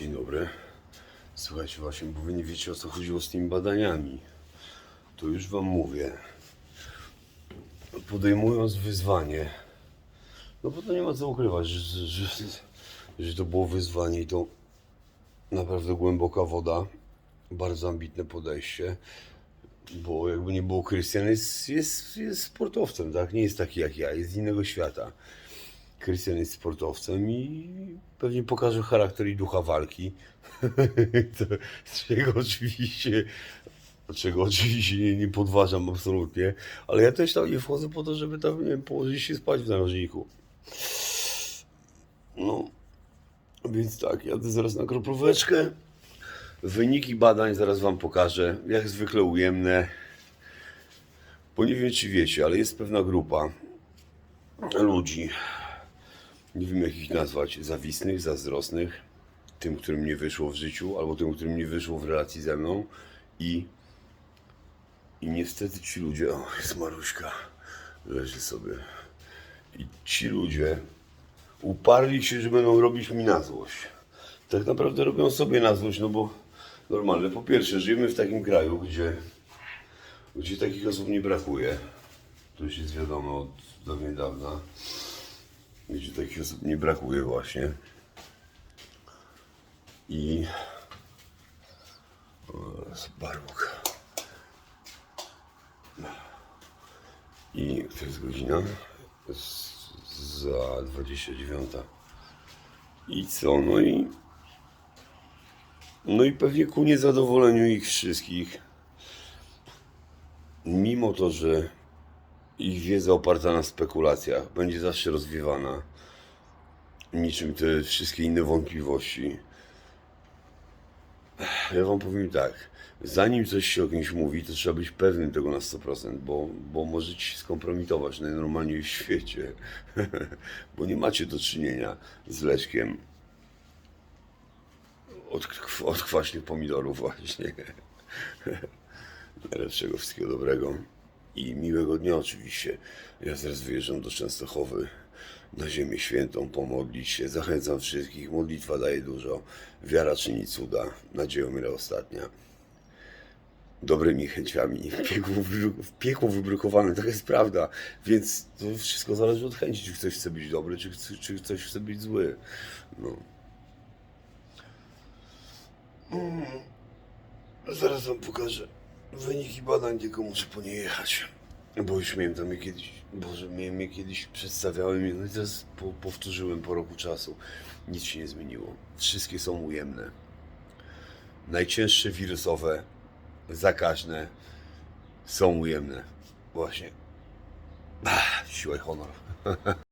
Dzień dobry. Słuchajcie, właśnie, bo wy nie wiecie o co chodziło z tymi badaniami. To już wam mówię. Podejmując wyzwanie, no bo to nie ma co ukrywać, że, że, że to było wyzwanie i to naprawdę głęboka woda, bardzo ambitne podejście, bo jakby nie było Krystian jest, jest, jest sportowcem, tak? Nie jest taki jak ja, jest z innego świata. Krystian jest sportowcem i pewnie pokaże charakter i ducha walki. To, czego oczywiście, czego oczywiście nie, nie podważam absolutnie, ale ja też tam nie wchodzę po to, żeby tam, nie wiem, położyć się spać w narożniku. No, więc tak, jadę zaraz na kroplóweczkę. Wyniki badań zaraz wam pokażę. Jak zwykle ujemne. Bo nie wiem, czy wiecie, ale jest pewna grupa ludzi, nie wiem jak ich nazwać, zawisnych, zazdrosnych, tym, którym nie wyszło w życiu, albo tym, którym nie wyszło w relacji ze mną i i niestety ci ludzie, o jest Maruśka, leży sobie i ci ludzie uparli się, że będą robić mi na złość. Tak naprawdę robią sobie na złość, no bo normalne, po pierwsze żyjemy w takim kraju, gdzie gdzie takich osób nie brakuje. To już jest wiadomo od dawien dawna gdzie takich osób nie brakuje właśnie. I barwok. I to jest godzina za 29. I co? No i no i pewnie ku niezadowoleniu ich wszystkich, mimo to, że ich wiedza oparta na spekulacjach będzie zawsze rozwiewana, niczym te wszystkie inne wątpliwości. Ja wam powiem tak, zanim coś się o kimś mówi, to trzeba być pewnym tego na 100%, bo, bo możecie się skompromitować najnormalniej w świecie, bo nie macie do czynienia z Leszkiem od, od kwaśnych pomidorów właśnie. Najlepszego, wszystkiego dobrego i miłego dnia oczywiście. Ja zaraz wyjeżdżam do Częstochowy na Ziemię Świętą pomodlić się. Zachęcam wszystkich. Modlitwa daje dużo. Wiara czyni cuda. Nadzieja umiera ostatnia. Dobrymi chęciami. W piekło, wybru- w piekło wybrukowane. Taka jest prawda. Więc to wszystko zależy od chęci, czy ktoś chce być dobry, czy, czy ktoś chce być zły. No. Zaraz wam pokażę wyniki badań, tylko muszę po nie jechać. Bo już miałem tam je kiedyś, Boże, miałem je kiedyś, przedstawiałem je, no i teraz po, powtórzyłem po roku czasu. Nic się nie zmieniło. Wszystkie są ujemne. Najcięższe wirusowe, zakaźne są ujemne. Właśnie. Ach, siła i honor.